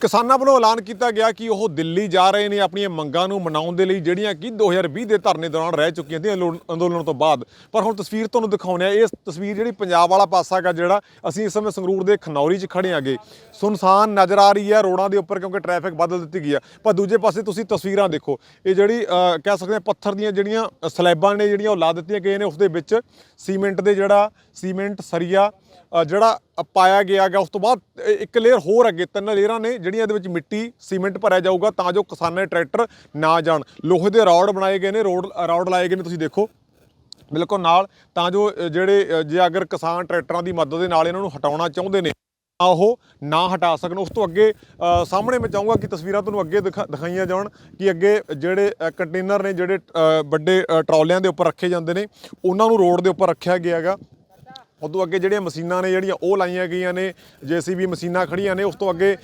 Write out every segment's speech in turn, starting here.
ਕਿਸਾਨਾਂ ਵੱਲੋਂ ਐਲਾਨ ਕੀਤਾ ਗਿਆ ਕਿ ਉਹ ਦਿੱਲੀ ਜਾ ਰਹੇ ਨੇ ਆਪਣੀਆਂ ਮੰਗਾਂ ਨੂੰ ਮਨਾਉਣ ਦੇ ਲਈ, ਜਿਹੜੀਆਂ ਕਿ 2020 ਦੇ ਧਰਨੇ ਦੌਰਾਨ ਰਹਿ ਚੁੱਕੀਆਂ ਸੀ ਅੰਦੋ- ਅੰਦੋਲਨ ਤੋਂ ਬਾਅਦ। ਪਰ ਹੁਣ ਤਸਵੀਰ ਤੁਹਾਨੂੰ ਦਿਖਾਉਂਦੇ ਆ। ਇਹ ਤਸਵੀਰ ਜਿਹੜੀ ਪੰਜਾਬ ਵਾਲਾ ਪਾਸਾ ਹੈਗਾ ਜਿਹੜਾ ਅਸੀਂ ਇਸ ਸਮੇਂ ਸੰਗਰੂਰ ਦੇ ਖਨੌਰੀ 'ਚ ਖੜੇ ਆਗੇ। ਸੁਨਸਾਨ ਨਜ਼ਰ ਆ ਰਹੀ ਹੈ ਰੋਡਾਂ ਦੇ ਉੱਪਰ ਕਿਉਂਕਿ ਟ੍ਰੈਫਿਕ ਬਦਲ ਦਿੱਤੀ ਗਈ ਆ। ਪਰ ਦੂਜੇ ਪਾਸੇ ਤੁਸੀਂ ਤਸਵੀਰਾਂ ਦੇਖੋ। ਇਹ ਜਿਹੜੀ ਕਹਿ ਸਕਦੇ ਆ ਪੱਥਰ ਦੀਆਂ ਜਿਹੜੀਆਂ ਸਲੈਬਾਂ ਨੇ, ਜਿਹੜੀਆਂ ਉਹ ਲਾ ਦਿੱਤੀਆਂ ਗਈਆਂ ਨੇ, ਉਸ ਦੇ ਵਿੱਚ ਸੀਮੈਂਟ ਦੇ ਜਿਹੜਾ ਸੀਮੈਂਟ, ਸਰੀਆ ਜਿਹੜਾ ਪਾਇਆ ਗਿਆ ਗਾ। ਉਸ ਤੋਂ ਬਾਅਦ ਇੱਕ ਲੇਅਰ ਹੋਰ ਅੱਗੇ, ਤਿੰਨ ਲੇਅਰਾਂ ਨੇ ਜਿਹੜੀਆਂ ਇਹਦੇ ਵਿੱਚ ਮਿੱਟੀ ਸੀਮੈਂਟ ਭਰਿਆ ਜਾਊਗਾ ਤਾਂ ਜੋ ਕਿਸਾਨਾਂ ਦੇ ਟਰੈਕਟਰ ਨਾ ਜਾਣ। ਲੋਹੇ ਦੇ ਰੌਡ ਬਣਾਏ ਗਏ ਨੇ ਰੋਡ ਰੌਡ ਲਾਏ ਗਏ ਨੇ ਤੁਸੀਂ ਦੇਖੋ। ਬਿਲਕੁਲ ਨਾਲ ਤਾਂ ਜੋ ਜਿਹੜੇ ਜੇ ਅਗਰ ਕਿਸਾਨ ਟਰੈਕਟਰਾਂ ਦੀ ਮਦਦ ਦੇ ਨਾਲ ਇਹਨਾਂ ਨੂੰ ਹਟਾਉਣਾ ਚਾਹੁੰਦੇ ਨੇ ਤਾਂ ਉਹ ਨਾ ਹਟਾ ਸਕਣ। ਉਸ ਤੋਂ ਅੱਗੇ ਸਾਹਮਣੇ ਮੈਂ ਚਾਹੂੰਗਾ ਕਿ ਤਸਵੀਰਾਂ ਤੁਹਾਨੂੰ ਅੱਗੇ ਦਿਖਾ- ਦਿਖਾਈਆਂ ਜਾਣ ਕਿ ਅੱਗੇ ਜਿਹੜੇ ਕੰਟੇਨਰ ਨੇ ਜਿਹੜੇ ਵੱਡੇ ਅ, ਟਰਾਲਿਆਂ ਦੇ ਉੱਪਰ ਰੱਖੇ ਜਾਂਦੇ ਨੇ ਉਹਨਾਂ ਨੂੰ ਰੋਡ ਦੇ ਉੱਪਰ ਰੱਖਿਆ ਗਿਆ ਹੈਗਾ ਉਦੋਂ ਅੱਗੇ ਜਿਹੜੀਆਂ ਮਸ਼ੀਨਾਂ ਨੇ ਜਿਹੜੀਆਂ ਉਹ ਲਾਈਆਂ ਗਈਆਂ ਨੇ, ਜੀਸੀਬੀ ਮਸ਼ੀਨਾਂ ਖੜੀਆਂ ਨੇ, ਉਸ ਤੋਂ ਅੱਗੇ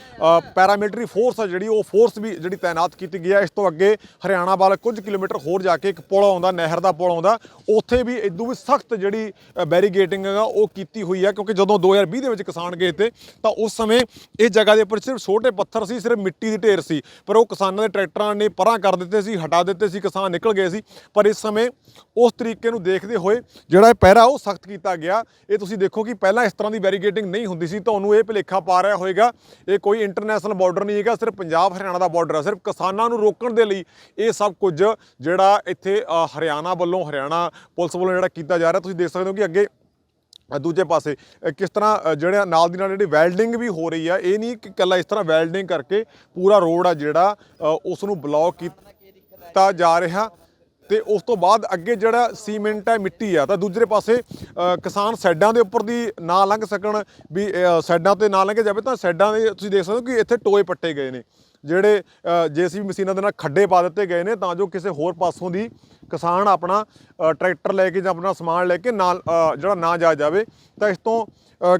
ਪੈਰਾਮਿਲਟਰੀ ਫੋਰਸ ਆ ਜਿਹੜੀ, ਉਹ ਫੋਰਸ ਵੀ ਜਿਹੜੀ ਤਾਇਨਾਤ ਕੀਤੀ ਗਈ ਹੈ ਇਸ ਤੋਂ ਅੱਗੇ ਹਰਿਆਣਾ ਵੱਲ ਕੁਝ ਕਿਲੋਮੀਟਰ ਹੋਰ ਜਾ ਕੇ ਇੱਕ ਪੁਲ ਆਉਂਦਾ, ਨਹਿਰ ਦਾ ਪੁਲ ਆਉਂਦਾ, ਉੱਥੇ ਵੀ ਇਦੋਂ ਵੀ ਸਖਤ ਜਿਹੜੀ ਬੈਰੀਗੇਟਿੰਗ ਹੈਗਾ, ਉਹ ਕੀਤੀ ਹੋਈ ਹੈ ਕਿਉਂਕਿ ਜਦੋਂ 2020 ਦੇ ਵਿੱਚ ਕਿਸਾਨ ਗਏ ਤੇ, ਤਾਂ ਉਸ ਸਮੇਂ ਇਹ ਜਗ੍ਹਾ ਦੇ ਉੱਪਰ ਸਿਰਫ ਛੋਟੇ ਪੱਥਰ ਸੀ, ਸਿਰਫ ਮਿੱਟੀ ਦੀ ਢੇਰ ਸੀ। ਪਰ ਉਹ ਕਿਸਾਨਾਂ ਦੇ ਟਰੈਕਟਰਾਂ ਨੇ ਪਰਾਂ ਕਰ ਦਿੱਤੇ ਸੀ, ਹਟਾ ਦਿੱਤੇ ਸੀ, ਕਿਸਾਨ ਨਿਕਲ ਗਏ ਸੀ। ਪਰ ਇਸ ਸਮੇਂ ਉਸ ਤਰੀਕੇ ਨੂੰ ਦੇਖਦੇ ਹੋਏ ਜਿਹੜਾ ਇਹ ਪਹਿਰਾ ਉਹ ਸਖਤ ਕੀਤਾ ਗਿਆ। ਇਹ ਤੁਸੀਂ ਦੇਖੋ ਕਿ ਪਹਿਲਾਂ ਇਸ ਤਰ੍ਹਾਂ ਦੀ ਬੈਰੀਗੇਟਿੰਗ ਨਹੀਂ ਹੁੰਦੀ ਸੀ, ਤੁਹਾਨੂੰ ਇਹ ਭੁਲੇਖਾ ਪਾ ਰਿਹਾ ਹੋਵੇਗਾ ਇਹ ਕੋਈ ਇੰਟਰਨੈਸ਼ਨਲ ਬਾਰਡਰ ਨਹੀਂ ਹੈਗਾ, ਸਿਰਫ ਪੰਜਾਬ ਹਰਿਆਣਾ ਦਾ ਬਾਰਡਰ ਹੈ ਸਿਰਫ ਕਿਸਾਨਾਂ ਨੂੰ ਰੋਕਣ ਦੇ ਲਈ ਇਹ ਸਭ ਕੁਝ ਜਿਹੜਾ ਇੱਥੇ ਹਰਿਆਣਾ ਵੱਲੋਂ, ਹਰਿਆਣਾ ਪੁਲਿਸ ਵੱਲੋਂ ਜਿਹੜਾ ਕੀਤਾ ਜਾ ਰਿਹਾ, ਤੁਸੀਂ ਦੇਖ ਸਕਦੇ ਹੋ ਕਿ ਅੱਗੇ ਦੂਜੇ ਪਾਸੇ ਕਿਸ ਤਰ੍ਹਾਂ ਜਿਹੜਾ ਨਾਲ ਦੀ ਨਾਲ ਜਿਹੜੀ ਵੈਲਡਿੰਗ ਵੀ ਹੋ ਰਹੀ ਆ, ਇਹ ਨਹੀਂ ਕਿ ਇਕੱਲਾ ਇਸ ਤਰ੍ਹਾਂ ਵੈਲਡਿੰਗ ਕਰਕੇ ਪੂਰਾ ਰੋਡ ਆ ਜਿਹੜਾ ਉਸ ਨੂੰ ਬਲੌਕ ਕੀਤਾ ਜਾ ਰਿਹਾ। ਤੇ ਉਸ ਤੋਂ ਬਾਅਦ ਅੱਗੇ ਜਿਹੜਾ ਸੀਮੈਂਟ ਹੈ ਮਿੱਟੀ ਆ ਤਾਂ ਦੂਜੇ ਪਾਸੇ ਕਿਸਾਨ ਸੈੱਡਾਂ ਦੇ ਉੱਪਰ ਦੀ ਨਾ ਲੰਘ ਸਕਣ ਵੀ ਅ, ਤੇ ਨਾ ਲੰਘੇ ਜਾਵੇ ਤਾਂ ਸੈੱਡਾਂ ਦੇ ਤੁਸੀਂ ਦੇਖ ਸਕਦੇ ਹੋ ਕਿ ਇੱਥੇ ਟੋਏ ਪੱਟੇ ਗਏ ਨੇ ਜਿਹੜੇ ਜੇਸੀਬੀ ਮਸ਼ੀਨਾਂ ਦੇ ਨਾਲ ਖੱਡੇ ਪਾ ਦਿੱਤੇ ਗਏ ਨੇ ਤਾਂ ਜੋ ਕਿਸੇ ਹੋਰ ਪਾਸੋਂ ਦੀ ਕਿਸਾਨ ਆਪਣਾ ਟਰੈਕਟਰ ਲੈ ਕੇ ਜਾਂ ਆਪਣਾ ਸਮਾਨ ਲੈ ਕੇ ਨਾਲ ਜਿਹੜਾ ਨਾ ਜਾ ਜਾਵੇ ਤਾਂ ਇਸ ਤੋਂ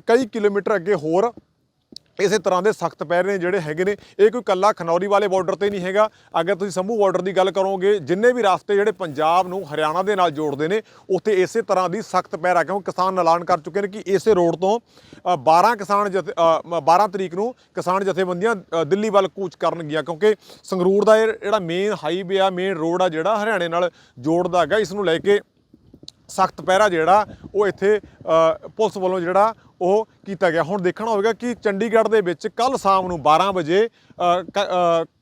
ਕਈ ਕਿਲੋਮੀਟਰ ਅੱਗੇ ਹੋਰ ਇਸੇ ਤਰ੍ਹਾਂ ਦੇ ਸਖਤ ਪੈਰ ਜਿਹੜੇ ਹੈਗੇ ਨੇ ਇਹ ਕੋਈ ਕੱਲਾ ਖਨੌਰੀ ਵਾਲੇ ਬਾਰਡਰ ਤੇ ਨਹੀਂ ਹੈਗਾ। ਅਗਰ ਤੁਸੀਂ ਸੰਭੂ ਬਾਰਡਰ ਦੀ ਗੱਲ ਕਰੋਗੇ ਜਿੰਨੇ ਵੀ ਰਸਤੇ ਜਿਹੜੇ ਪੰਜਾਬ ਨੂੰ ਹਰਿਆਣਾ ਦੇ ਨਾਲ ਜੋੜਦੇ ਨੇ ਉੱਥੇ ਇਸੇ ਤਰ੍ਹਾਂ ਦੀ ਸਖਤ ਪੈਰਾ ਆ ਕਿਉਂਕਿ ਕਿਸਾਨ ਐਲਾਨ ਕਰ ਚੁੱਕੇ ਨੇ ਕਿ ਇਸੇ ਰੋਡ ਤੋਂ ਅ, 12 ਕਿਸਾਨ ਜਥੇ ਅ, 12 ਤਰੀਕ ਨੂੰ ਕਿਸਾਨ ਜਥੇਬੰਦੀਆਂ ਦਿੱਲੀ ਵੱਲ ਕੂਚ ਕਰਨਗੀਆਂ ਕਿਉਂਕਿ ਸੰਗਰੂਰ ਦਾ ਇਹ ਜਿਹੜਾ ਮੇਨ ਹਾਈਵੇ ਆ ਮੇਨ ਰੋਡ ਆ ਜਿਹੜਾ ਹਰਿਆਣੇ ਨਾਲ ਜੋੜਦਾ ਹੈਗਾ ਇਸ ਨੂੰ ਲੈ ਕੇ ਸਖਤ ਪਹਿਰਾ ਜਿਹੜਾ ਉਹ ਇੱਥੇ ਪੁਲਿਸ ਵੱਲੋਂ ਜਿਹੜਾ ਉਹ ਕੀਤਾ ਗਿਆ। ਹੁਣ ਦੇਖਣਾ ਹੋਵੇਗਾ ਕਿ ਚੰਡੀਗੜ੍ਹ ਦੇ ਵਿੱਚ ਕੱਲ ਸ਼ਾਮ ਨੂੰ 12 ਵਜੇ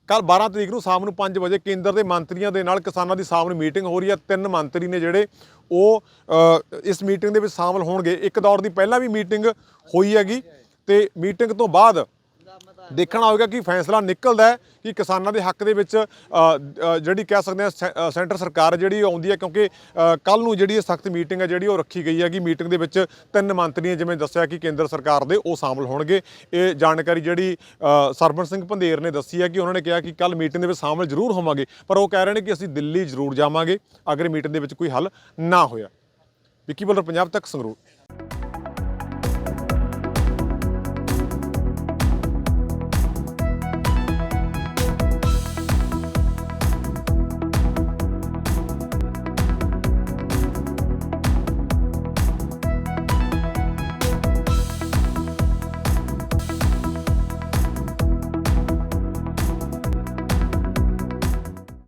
ਕੱਲ 12 ਤਰੀਕ ਨੂੰ ਸ਼ਾਮ ਨੂੰ 5 ਵਜੇ ਕੇਂਦਰ ਦੇ ਮੰਤਰੀਆਂ ਦੇ ਨਾਲ ਕਿਸਾਨਾਂ ਦੀ ਸ਼ਾਮ ਨੂੰ ਮੀਟਿੰਗ ਹੋ ਰਹੀ ਹੈ। ਤਿੰਨ ਮੰਤਰੀ ਨੇ ਜਿਹੜੇ ਉਹ ਇਸ ਮੀਟਿੰਗ ਦੇ ਵਿੱਚ ਸ਼ਾਮਲ ਹੋਣਗੇ। ਇੱਕ ਦੌਰ ਦੀ ਪਹਿਲਾਂ ਵੀ ਮੀਟਿੰਗ ਹੋਈ ਹੈਗੀ ਤੇ ਮੀਟਿੰਗ ਤੋਂ ਬਾਅਦ ਦੇਖਣਾ ਹੋਵੇਗਾ ਕਿ ਫੈਸਲਾ ਨਿਕਲਦਾ ਹੈ ਕਿ ਕਿਸਾਨਾਂ ਦੇ ਹੱਕ ਦੇ ਵਿੱਚ ਜਿਹੜੀ ਕਹਿ ਸਕਦੇ ਆ ਸੈਂਟਰ ਸਰਕਾਰ ਜਿਹੜੀ ਆਉਂਦੀ ਹੈ ਕਿਉਂਕਿ ਕੱਲ ਨੂੰ ਜਿਹੜੀ ਸਖਤ ਮੀਟਿੰਗ ਹੈ ਜਿਹੜੀ ਉਹ ਰੱਖੀ ਗਈ ਹੈ ਕਿ ਮੀਟਿੰਗ ਦੇ ਵਿੱਚ ਤਿੰਨ ਮੰਤਰੀਆਂ ਜਿਵੇਂ ਦੱਸਿਆ ਕਿ ਕੇਂਦਰ ਸਰਕਾਰ ਦੇ ਉਹ ਸ਼ਾਮਲ ਹੋਣਗੇ। ਇਹ ਜਾਣਕਾਰੀ ਜਿਹੜੀ ਅ, ਸਿੰਘ ਭੰਦੇਰ ਨੇ ਦੱਸੀ ਹੈ ਕਿ ਉਹਨਾਂ ਨੇ ਕਿਹਾ ਕਿ ਕੱਲ ਮੀਟਿੰਗ ਦੇ ਵਿੱਚ ਸ਼ਾਮਲ ਜ਼ਰੂਰ ਹੋਵਾਂਗੇ ਪਰ ਉਹ ਕਹਿ ਰਹੇ ਨੇ ਕਿ ਅਸੀਂ ਦਿੱਲੀ ਜ਼ਰੂਰ ਜਾਵਾਂਗੇ ਅਗਰ ਮੀਟਿੰਗ ਦੇ ਵਿੱਚ ਕੋਈ ਹੱਲ ਨਾ ਹੋਇਆ। ਵਿੱਕੀ ਬਲਰ ਪੰਜਾਬ ਤੱਕ ਸੰਗਰੂਰ।